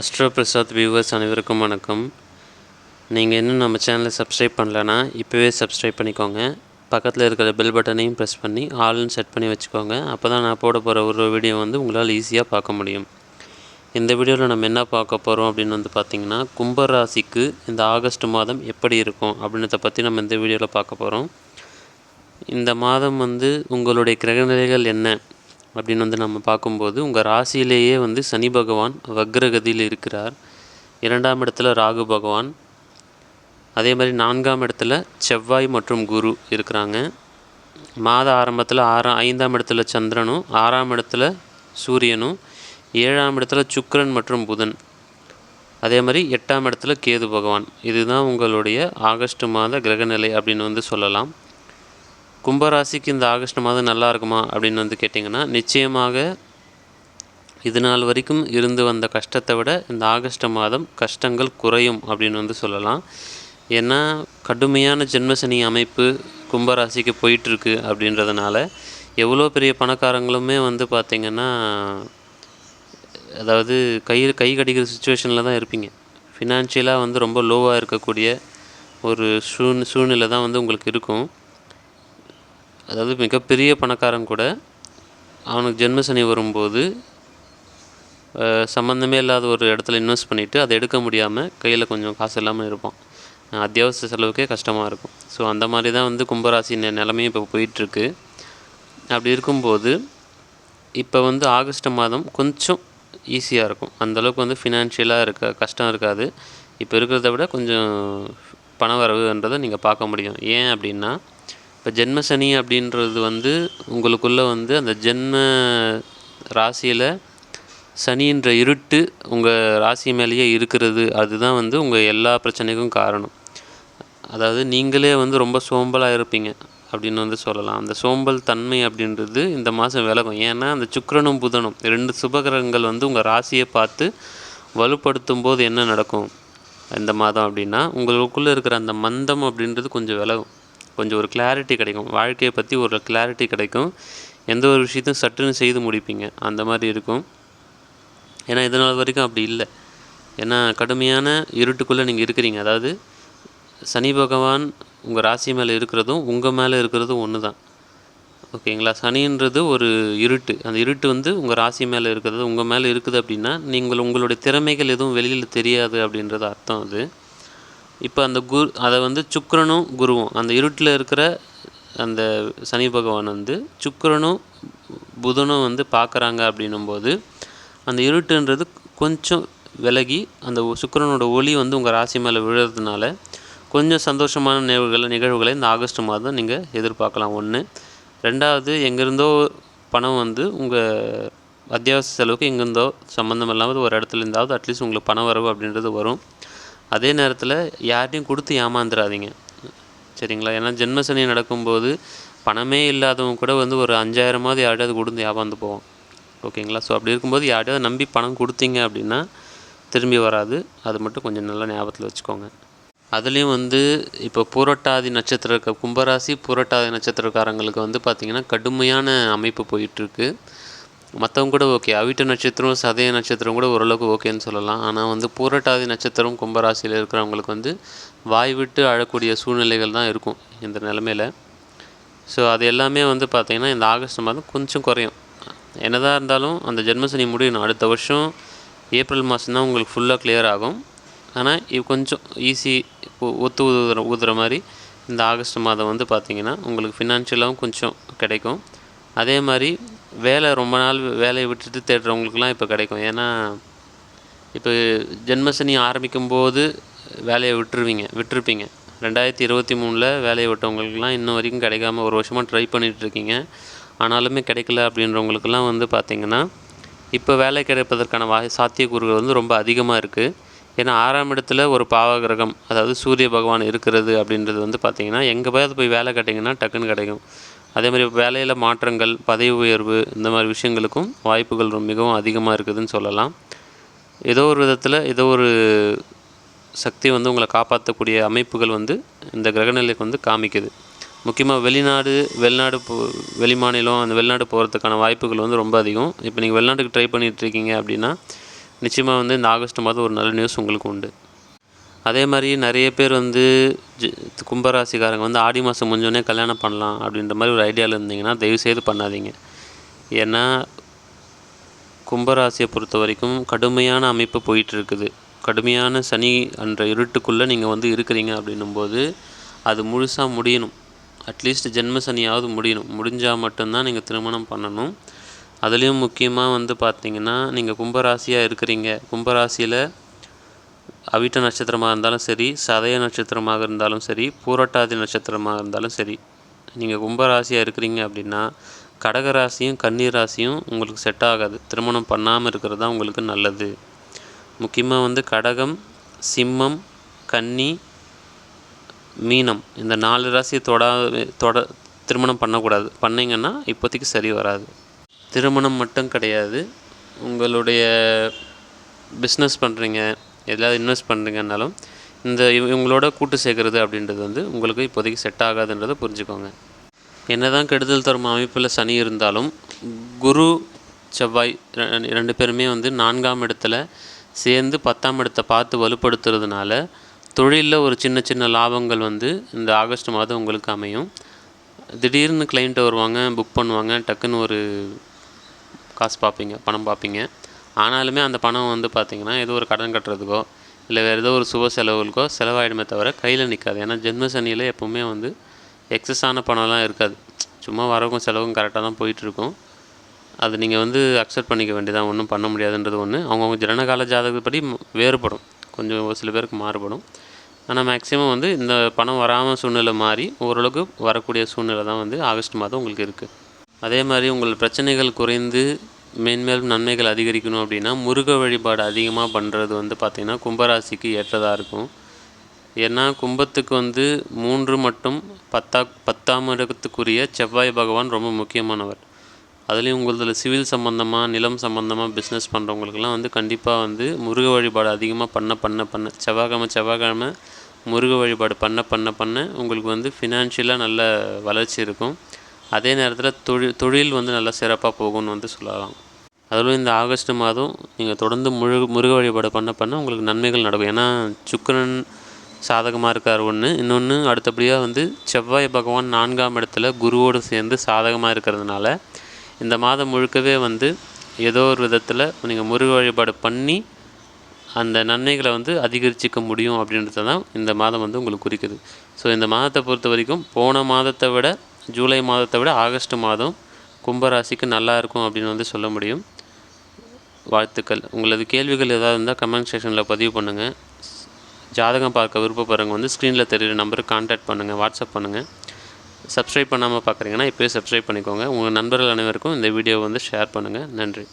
Astro Prasad viewers அனைவருக்கும் வணக்கம். நீங்கள் இன்னும் நம்ம சேனலை சப்ஸ்கிரைப் பண்ணலன்னா இப்போவே சப்ஸ்கிரைப் பண்ணிக்கோங்க. பக்கத்தில் இருக்கிற பெல் பட்டனையும் ப்ரெஸ் பண்ணி ஆல்னு செட் பண்ணி வச்சுக்கோங்க. அப்போ தான் நான் போட போகிற ஒரு வீடியோ வந்து உங்களால் ஈஸியாக பார்க்க முடியும். இந்த வீடியோவில் நம்ம என்ன பார்க்க போகிறோம் அப்படின்னு வந்து பார்த்திங்கன்னா கும்பராசிக்கு இந்த ஆகஸ்ட் மாதம் எப்படி இருக்கும் அப்படின்றத பற்றி நம்ம இந்த வீடியோவில் பார்க்க போகிறோம் இந்த மாதம் வந்து உங்களுடைய கிரகநிலைகள் என்ன? அப்படின்னு வந்து நம்ம பார்க்கும்போது உங்கள் ராசியிலேயே வந்து சனி பகவான் வக்ரகதியில் இருக்கிறார். இரண்டாம் இடத்துல ராகு பகவான். அதே மாதிரி நான்காம் இடத்துல செவ்வாய் மற்றும் குரு இருக்கிறாங்க. மாத ஆரம்பத்தில் ஆறாம் ஐந்தாம் இடத்துல சந்திரனும் ஆறாம் இடத்துல சூரியனும் ஏழாம் இடத்துல சுக்கரன் மற்றும் புதன். அதே மாதிரி எட்டாம் இடத்துல கேது பகவான். இதுதான் உங்களுடைய ஆகஸ்ட் மாத கிரகநிலை அப்படின்னு வந்து சொல்லலாம். கும்பராசிக்கு இந்த ஆகஸ்ட் மாதம் நல்லா இருக்குமா அப்படின்னு வந்து கேட்டிங்கன்னா நிச்சயமாக இது நாள் வரைக்கும் இருந்து வந்த கஷ்டத்தை விட இந்த ஆகஸ்ட் மாதம் கஷ்டங்கள் குறையும் அப்படின்னு வந்து சொல்லலாம். ஏன்னா கடுமையான ஜென்மசனி அமைப்பு கும்பராசிக்கு போயிட்டுருக்கு அப்படின்றதுனால எவ்வளோ பெரிய பணக்காரங்களுமே வந்து பார்த்திங்கன்னா அதாவது கையில் கை கடிக்கிற சுச்சுவேஷனில் தான் இருப்பீங்க. ஃபினான்ஷியலாக வந்து ரொம்ப லோவாக இருக்கக்கூடிய ஒரு சூழ் சூழ்நிலை தான் வந்து உங்களுக்கு இருக்கும். அதாவது மிகப்பெரிய பணக்காரன் கூட அவனுக்கு ஜென்மசனி வரும்போது சம்மந்தமே இல்லாத ஒரு இடத்துல இன்வெஸ்ட் பண்ணிவிட்டு அதை எடுக்க முடியாமல் கையில் கொஞ்சம் காசு இல்லாமல் இருப்பான். அத்தியாவசிய செலவுக்கே கஷ்டமாக இருக்கும். ஸோ அந்த மாதிரி தான் வந்து கும்பராசி நிலமையும் இப்போ போயிட்டுருக்கு. அப்படி இருக்கும்போது இப்போ வந்து ஆகஸ்ட் மாதம் கொஞ்சம் ஈஸியாக இருக்கும். அந்தளவுக்கு வந்து ஃபினான்ஷியலாக இருக்க கஷ்டம் இருக்காது. இப்போ இருக்கிறத விட கொஞ்சம் பண வரவுன்றதை நீங்கள் பார்க்க முடியும். ஏன் அப்படின்னா இப்போ ஜென்ம சனி அப்படின்றது வந்து உங்களுக்குள்ளே வந்து அந்த ஜென்ம ராசியில் சனின்ற இருட்டு உங்கள் ராசி மேலேயே இருக்கிறது. அதுதான் வந்து உங்கள் எல்லா பிரச்சனைக்கும் காரணம். அதாவது நீங்களே வந்து ரொம்ப சோம்பலாக இருப்பீங்க அப்படின்னு வந்து சொல்லலாம். அந்த சோம்பல் தன்மை அப்படின்றது இந்த மாதம் விலகும். ஏன்னா அந்த சுக்கரனும் புதனும் ரெண்டு சுபகிரகங்கள் வந்து உங்கள் ராசியை பார்த்து வலுப்படுத்தும் போது என்ன நடக்கும்? இந்த மாதம் அப்படின்னா உங்களுக்குள்ளே இருக்கிற அந்த மந்தம் அப்படின்றது கொஞ்சம் விலகும். கொஞ்சம் ஒரு கிளாரிட்டி கிடைக்கும். வாழ்க்கையை பற்றி ஒரு கிளாரிட்டி கிடைக்கும். எந்த ஒரு விஷயத்தையும் சட்டுன்னு செய்து முடிப்பீங்க. அந்த மாதிரி இருக்கும். ஏன்னா இதனால் வரைக்கும் அப்படி இல்லை. ஏன்னா கடுமையான இருட்டுக்குள்ளே நீங்கள் இருக்கிறீங்க. அதாவது சனி பகவான் உங்கள் ராசி மேலே இருக்கிறதும் உங்கள் மேலே இருக்கிறதும் ஒன்று தான் ஓகேங்களா? சனின்றது ஒரு இருட்டு. அந்த இருட்டு வந்து உங்கள் ராசி மேலே இருக்கிறது உங்கள் மேலே இருக்குது அப்படின்னா நீங்கள் உங்களுடைய திறமைகள் எதுவும் வெளியில் தெரியாது அப்படின்றது அர்த்தம் அது. இப்போ அந்த குரு அதை வந்து சுக்கரனும் குருவும் அந்த இருட்டில் இருக்கிற அந்த சனி பகவான் வந்து சுக்கரனும் புதனும் வந்து பார்க்குறாங்க அப்படின்னும்போது அந்த இருட்டுன்றது கொஞ்சம் விலகி அந்த சுக்கிரனோட ஒளி வந்து உங்கள் ராசி மேலே விழுறதுனால கொஞ்சம் சந்தோஷமான நிகழ்வுகளை நிகழ்வுகளை இந்த ஆகஸ்ட் மாதம் நீங்கள் எதிர்பார்க்கலாம். ஒன்று ரெண்டாவது எங்கேருந்தோ பணம் வந்து உங்கள் அத்தியாவசிய செலவுக்கு எங்கேருந்தோ சம்மந்தம் இல்லாமல் ஒரு இடத்துல இருந்தாவது அட்லீஸ்ட் உங்களுக்கு பணம் வரவு அப்படின்றது வரும். அதே நேரத்தில் யார்ட்டையும் கொடுத்து ஏமாந்துடாதீங்க சரிங்களா? ஏன்னா ஜென்மசனி நடக்கும்போது பணமே இல்லாதவங்க கூட வந்து ஒரு அஞ்சாயிரமாவது யார்ட்டையாவது கொடுத்து ஏமாந்து போவோம். ஓகேங்களா? ஸோ அப்படி இருக்கும்போது யார்ட்டையாவது நம்பி பணம் கொடுத்தீங்க அப்படின்னா திரும்பி வராது. அது மட்டும் கொஞ்சம் நல்லா ஞாபகத்தில் வச்சுக்கோங்க. அதுலேயும் வந்து இப்போ பூரட்டாதி நட்சத்திர கும்பராசி பூரட்டாதி நட்சத்திரக்காரங்களுக்கு வந்து பார்த்திங்கன்னா கடுமையான அமைப்பு போயிட்டுருக்கு மற்றவங்க கூட ஓகே அவிட்ட நட்சத்திரம் சதய நட்சத்திரம் கூட ஓரளவுக்கு ஓகேன்னு சொல்லலாம். ஆனால் வந்து பூரட்டாதி நட்சத்திரம் கும்பராசியில் இருக்கிறவங்களுக்கு வந்து வாய் விட்டு அழக்கூடிய சூழ்நிலைகள் தான் இருக்கும் இந்த நிலமையில். ஸோ அது எல்லாமே வந்து பார்த்திங்கன்னா இந்த ஆகஸ்ட் மாதம் கொஞ்சம் குறையும். என்னதான் இருந்தாலும் அந்த ஜென்மசனி முடியணும். அடுத்த வருஷம் ஏப்ரல் மாதம் தான் உங்களுக்கு ஃபுல்லாக கிளியர் ஆகும். ஆனால் இது கொஞ்சம் ஈஸி ஒத்து ஊதுற ஊதுற மாதிரி இந்த ஆகஸ்ட் மாதம் வந்து பார்த்திங்கன்னா உங்களுக்கு ஃபினான்ஷியலாகவும் கொஞ்சம் கிடைக்கும். அதே மாதிரி வேலை ரொம்ப நாள் வேலையை விட்டுட்டு தேடுறவங்களுக்குலாம் இப்போ கிடைக்கும். ஏன்னா இப்போ ஜென்மசனி ஆரம்பிக்கும் போது வேலையை விட்டுருவீங்க விட்டுருப்பீங்க. ரெண்டாயிரத்தி இருபத்தி மூணில் வேலையை விட்டவங்களுக்குலாம் இன்ன வரைக்கும் கிடைக்காம ஒரு வருஷமாக ட்ரை பண்ணிகிட்ருக்கீங்க. ஆனாலுமே கிடைக்கல அப்படின்றவங்களுக்குலாம் வந்து பார்த்திங்கன்னா இப்போ வேலை கிடைப்பதற்கான வா சாத்தியக்கூறுகள் வந்து ரொம்ப அதிகமாக இருக்குது ஏன்னா ஆறாம் இடத்துல ஒரு பாவகிரகம் அதாவது சூரிய பகவான் இருக்கிறது அப்படின்றது வந்து பார்த்திங்கன்னா எங்கே போய் அது போய் வேலை கிடைங்கன்னா டக்குன்னு கிடைக்கும். அதே மாதிரி வேலையில் மாற்றங்கள் பதவி உயர்வு இந்த மாதிரி விஷயங்களுக்கும் வாய்ப்புகள் மிகவும் அதிகமாக இருக்குதுன்னு சொல்லலாம். ஏதோ ஒரு விதத்தில் ஏதோ ஒரு சக்தி வந்து உங்களை காப்பாற்றக்கூடிய அமைப்புகள் வந்து இந்த கிரகநிலைக்கு வந்து காமிக்குது. முக்கியமாக வெளிநாடு வெளிநாடு போ வெளி மாநிலம் அந்த வெளிநாடு போகிறதுக்கான வாய்ப்புகள் வந்து ரொம்ப அதிகம். இப்போ நீங்கள் வெளிநாட்டுக்கு ட்ரை பண்ணிகிட்ருக்கீங்க அப்படின்னா நிச்சயமாக வந்து இந்த ஆகஸ்ட் மாதம் ஒரு நல்ல நியூஸ் உங்களுக்கு உண்டு. அதே மாதிரி நிறைய பேர் வந்து ஜ- கும்பராசிக்காரங்க வந்து ஆடி மாதம் முடிஞ்சோடனே கல்யாணம் பண்ணலாம் அப்படின்ற மாதிரி ஒரு ஐடியாவில் இருந்தீங்கன்னா தயவுசெய்து பண்ணாதீங்க. ஏன்னா கும்பராசியை பொறுத்த வரைக்கும் கடுமையான அமைப்பு போயிட்டுருக்குது. கடுமையான சனி என்ற இருட்டுக்குள்ளே நீங்கள் வந்து இருக்கிறீங்க அப்படின்னும்போது அது முழுசாக முடியணும். அட்லீஸ்ட் ஜென்ம சனியாவது முடியணும். முடிஞ்சால் மட்டும்தான் நீங்கள் திருமணம் பண்ணணும். அதுலேயும் முக்கியமாக வந்து பார்த்தீங்கன்னா நீங்கள் கும்பராசியாக இருக்கிறீங்க. கும்பராசியில் அவிட்ட நட்சத்திரமாக இருந்தாலும் சரி சதய நட்சத்திரமாக இருந்தாலும் சரி பூரட்டாதி நட்சத்திரமாக இருந்தாலும் சரி நீங்கள் கும்பராசியாக இருக்கிறீங்க அப்படின்னா கடகராசியும் கன்னீர் ராசியும் உங்களுக்கு செட் ஆகாது. திருமணம் பண்ணாமல் இருக்கிறது தான் உங்களுக்கு நல்லது. முக்கியமாக வந்து கடகம் சிம்மம் கன்னி மீனம் இந்த நாலு ராசியை தொட தொட திருமணம் பண்ணக்கூடாது. பண்ணிங்கன்னா இப்போதைக்கு சரி வராது. திருமணம் மட்டும் கிடையாது. உங்களுடைய பிஸ்னஸ் பண்ணுறீங்க எதாவது இன்வெஸ்ட் பண்ணுறீங்கன்னாலும் இந்த இவ- இவங்களோட கூட்டு சேர்க்குறது அப்படின்றது வந்து உங்களுக்கு இப்போதைக்கு செட் ஆகாதுன்றதை புரிஞ்சுக்கோங்க. என்னதான் கெடுதல் தரும் அமைப்பில் சனி இருந்தாலும் குரு செவ்வாய் ரெ- ரெண்டு பேருமே வந்து நான்காம் இடத்துல சேர்ந்து பத்தாம் இடத்தை பார்த்து வலுப்படுத்துறதுனால தொழிலில் ஒரு சின்ன சின்ன லாபங்கள் வந்து இந்த ஆகஸ்ட் மாதம் உங்களுக்கு அமையும். திடீர்னு கிளைண்ட்டு வருவாங்க புக் பண்ணுவாங்க டக்குன்னு ஒரு காசு பார்ப்பீங்க பணம் பார்ப்பீங்க. ஆனாலுமே அந்த பணம் வந்து பார்த்திங்கன்னா ஏதோ ஒரு கடன் கட்டுறதுக்கோ இல்லை வேறு ஏதோ ஒரு சுப செலவுகளுக்கோ செலவாயிடுமே தவிர கையில் நிற்காது ஏன்னா ஜென்ம சனியில் எப்போவுமே வந்து எக்ஸஸான பணம்லாம் இருக்காது. சும்மா வரவும் செலவும் கரெக்டாக தான் போயிட்டுருக்கும். அது நீங்கள் வந்து அக்செப்ட் பண்ணிக்க வேண்டியதான் ஒன்றும் பண்ண முடியாதுன்றது ஒன்று அவங்கவுங்க ஜனகால ஜாதகப்படி வேறுபடும். கொஞ்சம் ஒரு சில பேருக்கு மாறுபடும். ஆனால் மேக்ஸிமம் வந்து இந்த பணம் வராமல் சூழ்நிலை மாறி ஓரளவுக்கு வரக்கூடிய சூழ்நிலை தான் வந்து ஆகஸ்ட் மாதம் உங்களுக்கு இருக்குது அதே மாதிரி உங்கள் பிரச்சனைகள் குறைந்து மேன்மேலும் நன்மைகள் அதிகரிக்கணும் அப்படின்னா முருக வழிபாடு அதிகமாக பண்ணுறது வந்து பார்த்திங்கன்னா கும்பராசிக்கு ஏற்றதாக இருக்கும். ஏன்னா கும்பத்துக்கு வந்து மூன்று மட்டும் பத்தா பத்தாம் இடத்துக்குரிய செவ்வாய் பகவான் ரொம்ப முக்கியமானவர். அதுலேயும் உங்களதில் சிவில் சம்மந்தமாக நிலம் சம்மந்தமாக பிஸ்னஸ் பண்ணுறவங்களுக்குலாம் வந்து கண்டிப்பாக வந்து முருக வழிபாடு அதிகமாக பண்ண பண்ண பண்ண செவ்வாய்க்கிழமை செவ்வாய்க்கிழமை முருக வழிபாடு பண்ண பண்ண பண்ண உங்களுக்கு வந்து ஃபினான்ஷியலாக நல்ல வளர்ச்சி இருக்கும். அதே நேரத்தில் தொழில் தொழில் வந்து நல்லா சிறப்பாக போகும்னு வந்து சொல்லலாம். அதுவும் இந்த ஆகஸ்ட் மாதம் நீங்கள் தொடர்ந்து முழு முருக வழிபாடு பண்ண பண்ண உங்களுக்கு நன்மைகள் நடக்கும். ஏன்னா சுக்கிரன் சாதகமாக இருக்கார் ஒன்று இன்னொன்று அடுத்தபடியாக வந்து செவ்வாய் பகவான் நான்காம் இடத்துல குருவோடு சேர்ந்து சாதகமாக இருக்கிறதுனால இந்த மாதம் முழுக்கவே வந்து ஏதோ ஒரு விதத்தில் நீங்கள் முருக வழிபாடு பண்ணி அந்த நன்மைகளை வந்து அதிகரிச்சிக்க முடியும் அப்படின்றத தான் இந்த மாதம் வந்து உங்களுக்கு குறிக்குது. ஸோ இந்த மாதத்தை பொறுத்த வரைக்கும் போன மாதத்தை விட ஜூலை மாதத்தை விட ஆகஸ்ட் மாதம் கும்பராசிக்கு நல்லா இருக்கும் அப்படின்னு வந்து சொல்ல முடியும். வாழ்த்துக்கள். உங்களது கேள்விகள் ஏதாவது இருந்தால் கமெண்ட் செக்ஷனில் பதிவு பண்ணுங்கள் ஜாதகம் பார்க்க விருப்பப்படுறவங்க வந்து ஸ்க்ரீனில் தெரிகிற நம்பருக்கு கான்டாக்ட் பண்ணுங்கள் வாட்ஸ்அப் பண்ணுங்கள் சப்ஸ்கிரைப் பண்ணாமல் பார்க்குறீங்கன்னா இப்போயே சப்ஸ்கிரைப் பண்ணிக்கோங்க. உங்கள் நண்பர்கள் அனைவருக்கும் இந்த வீடியோவை வந்து ஷேர் பண்ணுங்கள் நன்றி.